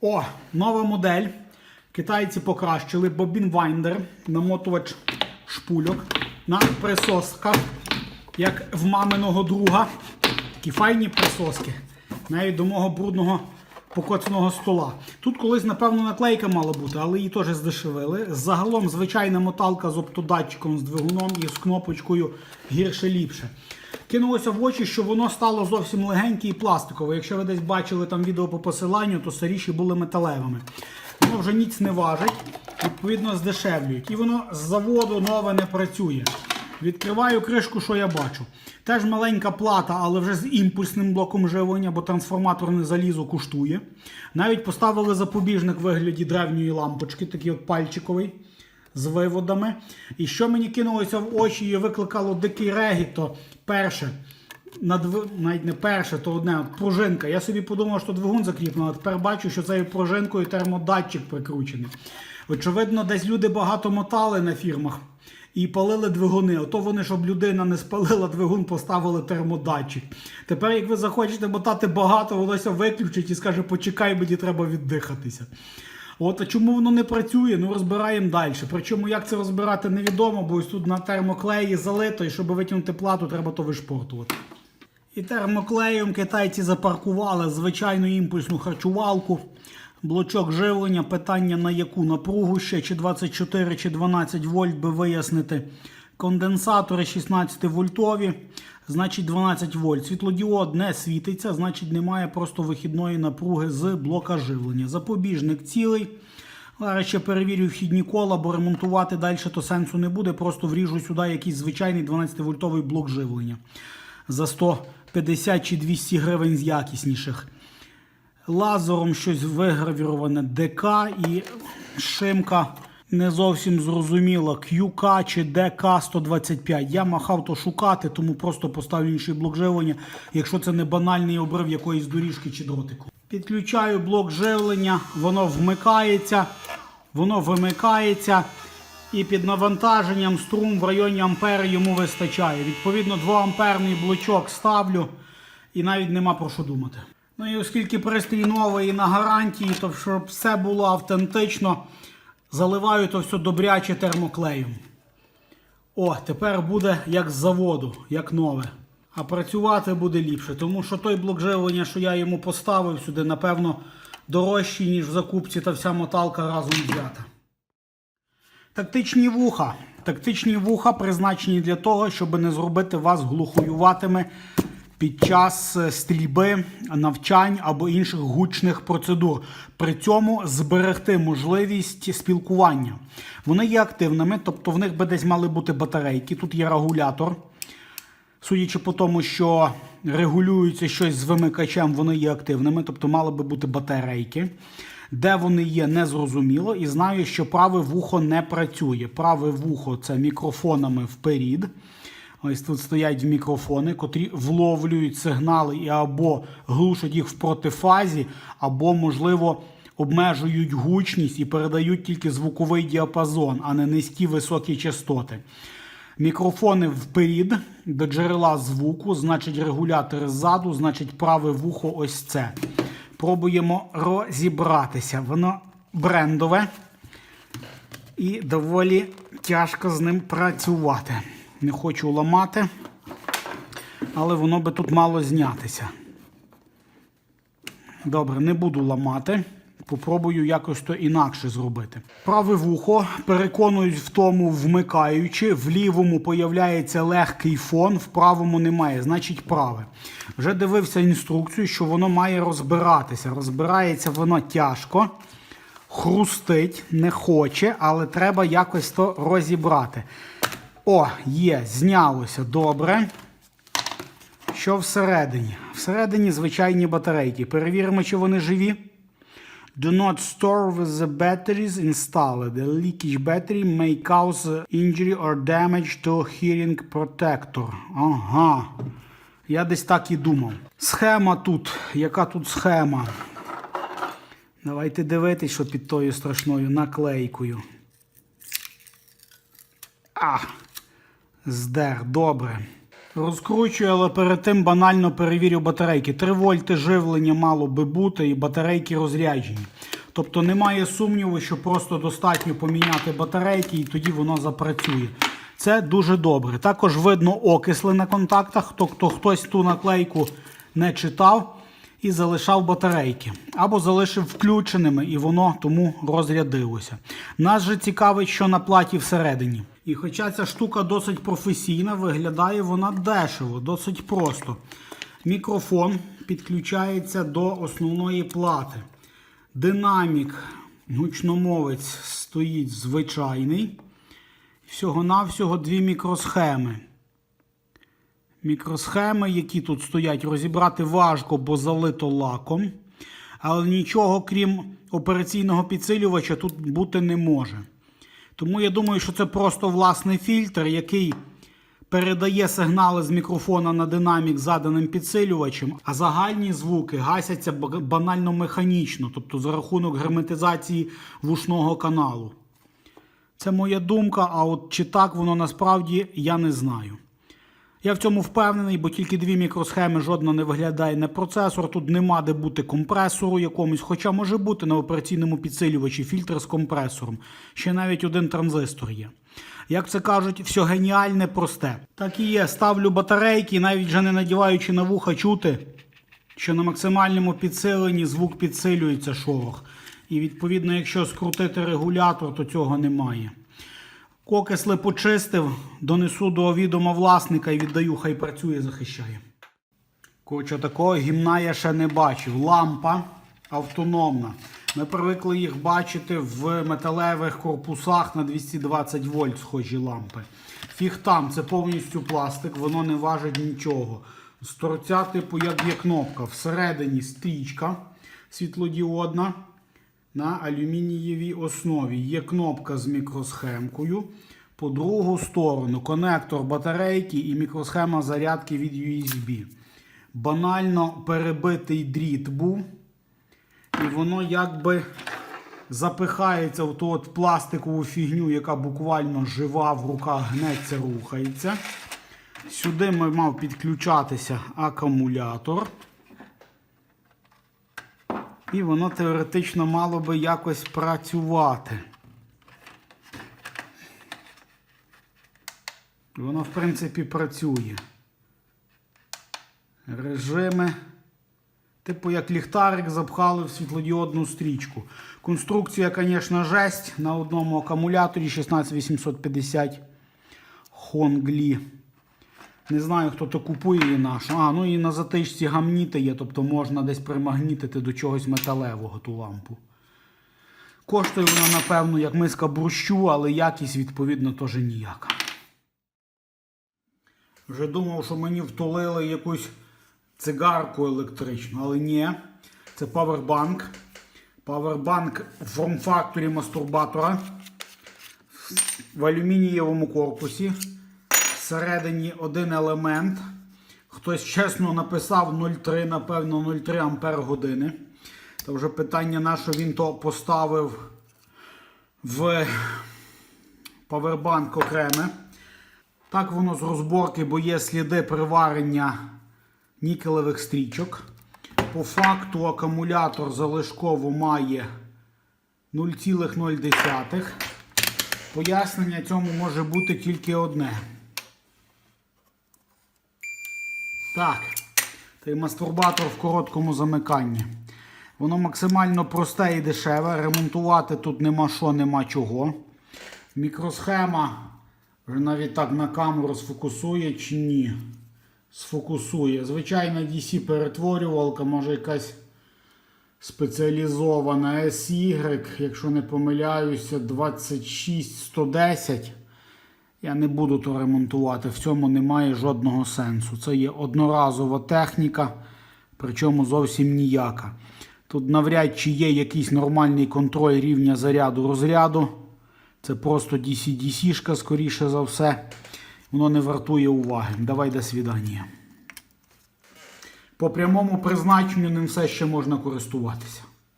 О, нова модель. Китайці покращили бобін Вайндер, намотувач шпульок на присосках, як в маминого друга. Такі файні присоски. Навіть до мого брудного покоцаного стола. Тут колись, напевно, наклейка мала бути, але її теж здешевили. Загалом звичайна моталка з оптодатчиком, з двигуном і з кнопочкою гірше ліпше. Кинулося в очі, що воно стало зовсім легеньке і пластикове. Якщо ви десь бачили там відео по посиланню, то старіші були металевими. Воно вже ніц не важить, відповідно, здешевлюють. І воно з заводу нове не працює. Відкриваю кришку, що я бачу. Теж маленька плата, але вже з імпульсним блоком живлення, бо трансформаторне залізо коштує. Навіть поставили запобіжник в вигляді древньої лампочки, такий от пальчиковий з виводами. І що мені кинулося в очі і викликало дикий регіт, то перше, на дв... навіть не перше, то одне от пружинка. Я собі подумав, що двигун закріплений, а тепер бачу, що цією пружинкою термодатчик прикручений. Очевидно, десь люди багато мотали на фірмах і палили двигуни. Ото вони, щоб людина не спалила двигун, поставили термодатчик. Тепер, як ви захочете мотати багато, вонося виключить і скаже, почекай, мені треба віддихатися. От а чому воно не працює? Ну розбираємо далі. Причому як це розбирати невідомо, бо ось тут на термоклеї залито, і щоб витягнути плату, треба то вишпортувати. І термоклеєм китайці запаркували звичайну імпульсну харчувалку. Блочок живлення, питання на яку напругу ще, чи 24 чи 12 вольт би вияснити. Конденсатори 16 вольтові, значить 12 вольт. Світлодіод не світиться, значить немає просто вихідної напруги з блока живлення. Запобіжник цілий. Зараз ще перевірю вхідні кола, бо ремонтувати далі то сенсу не буде. Просто вріжу сюди якийсь звичайний 12-вольтовий блок живлення за 150 чи 200 гривень з якісніших. Лазером щось вигравіроване ДК і шимка не зовсім зрозуміла QK чи DK 125. Я махав то шукати, тому просто поставлю інший блок живлення, якщо це не банальний обрив якоїсь доріжки чи дротику. Підключаю блок живлення, воно вмикається, воно вимикається. І під навантаженням струм в районі ампера йому вистачає. Відповідно, 2 амперний блочок ставлю і навіть нема про що думати. Ну і оскільки пристрій новий і на гарантії, то щоб все було автентично, заливаю то все добряче термоклеєм. О, тепер буде як з заводу, як нове. А працювати буде ліпше, тому що той блок живлення, що я йому поставив сюди, напевно, дорожчий, ніж в закупці та вся моталка разом взята. Тактичні вуха. Тактичні вуха призначені для того, щоб не зробити вас глухоюватими під час е, стрільби, навчань або інших гучних процедур. При цьому зберегти можливість спілкування. Вони є активними, тобто в них би десь мали бути батарейки. Тут є регулятор. Судячи по тому, що регулюється щось з вимикачем, вони є активними, тобто мали би бути батарейки. Де вони є, незрозуміло. І знаю, що праве вухо не працює. Праве вухо це мікрофонами вперед. Ось тут стоять мікрофони, котрі вловлюють сигнали і або глушать їх в протифазі, або, можливо, обмежують гучність і передають тільки звуковий діапазон, а не низькі високі частоти. Мікрофони вперед до джерела звуку, значить регулятор ззаду, значить праве вухо ось це. Пробуємо розібратися. Воно брендове і доволі тяжко з ним працювати. Не хочу ламати, але воно би тут мало знятися. Добре, не буду ламати. Попробую якось то інакше зробити. Праве вухо переконують в тому, вмикаючи, в лівому появляється легкий фон, в правому немає, значить праве. Вже дивився інструкцію, що воно має розбиратися. Розбирається воно тяжко, хрустить, не хоче, але треба якось то розібрати. О, є, знялося добре. Що всередині? Всередині звичайні батарейки. Перевіримо, чи вони живі. Do not store with the batteries installed. A leakage battery may cause injury or damage to hearing protector. Ага. Я десь так і думав. Схема тут. Яка тут схема? Давайте дивитись, що під тою страшною наклейкою. А, здер, добре. Розкручую, але перед тим банально перевірю батарейки. 3 вольти живлення мало би бути, і батарейки розряджені. Тобто немає сумніву, що просто достатньо поміняти батарейки і тоді воно запрацює. Це дуже добре. Також видно окисли на контактах, тобто хтось ту наклейку не читав і залишав батарейки. Або залишив включеними, і воно тому розрядилося. Нас же цікавить, що на платі всередині. І хоча ця штука досить професійна, виглядає вона дешево, досить просто. Мікрофон підключається до основної плати. Динамік, гучномовець стоїть звичайний. Всього-навсього дві мікросхеми. Мікросхеми, які тут стоять, розібрати важко, бо залито лаком. Але нічого, крім операційного підсилювача, тут бути не може. Тому я думаю, що це просто власний фільтр, який передає сигнали з мікрофона на динамік заданим підсилювачем, а загальні звуки гасяться банально механічно, тобто за рахунок герметизації вушного каналу. Це моя думка, а от чи так воно насправді я не знаю. Я в цьому впевнений, бо тільки дві мікросхеми жодна не виглядає на процесор. Тут нема де бути компресору якомусь, хоча може бути на операційному підсилювачі фільтр з компресором. Ще навіть один транзистор є. Як це кажуть, все геніальне, просте. Так і є. Ставлю батарейки, навіть вже не надіваючи на вуха чути, що на максимальному підсиленні звук підсилюється шорох. І відповідно, якщо скрутити регулятор, то цього немає. Кокисли почистив, донесу до відома власника і віддаю, хай працює, захищає. Коротше, такого гімна я ще не бачив. Лампа автономна. Ми привикли їх бачити в металевих корпусах на 220 вольт схожі лампи. Фіг там, це повністю пластик, воно не важить нічого. З торця, типу, як є кнопка. Всередині стрічка світлодіодна на алюмінієвій основі. Є кнопка з мікросхемкою. По другу сторону конектор батарейки і мікросхема зарядки від USB. Банально перебитий дріт був. І воно якби запихається в ту от пластикову фігню, яка буквально жива в руках, гнеться, рухається. Сюди ми мав підключатися акумулятор. І воно теоретично мало би якось працювати. Воно, в принципі, працює. Режими. Типу, як ліхтарик запхали в світлодіодну стрічку. Конструкція, звісно, жесть. На одному акумуляторі 16850 Хонглі. Не знаю, хто то купує її нашу. А, ну і на затичці гамніти є, тобто можна десь примагнітити до чогось металевого ту лампу. Коштує вона, напевно, як миска борщу, але якість, відповідно, теж ніяка. Вже думав, що мені втулили якусь цигарку електричну, але ні. Це павербанк. Павербанк в форм-факторі мастурбатора в алюмінієвому корпусі. Всередині один елемент. Хтось чесно написав 0,3, напевно, 0,3 ампер години. Це вже питання, на що він то поставив в павербанк окреме. Так воно з розборки, бо є сліди приварення нікелевих стрічок. По факту акумулятор залишково має 0,0. Пояснення цьому може бути тільки одне. Так, той мастурбатор в короткому замиканні. Воно максимально просте і дешеве. Ремонтувати тут нема що, нема чого. Мікросхема вже навіть так на камеру сфокусує чи ні. Сфокусує. Звичайна DC перетворювалка, може якась спеціалізована SY, якщо не помиляюся, 26110. Я не буду то ремонтувати, в цьому немає жодного сенсу. Це є одноразова техніка, причому зовсім ніяка. Тут навряд чи є якийсь нормальний контроль рівня заряду розряду. Це просто DC-DC-шка, скоріше за все. Воно не вартує уваги. Давай до свідання. По прямому призначенню ним все ще можна користуватися.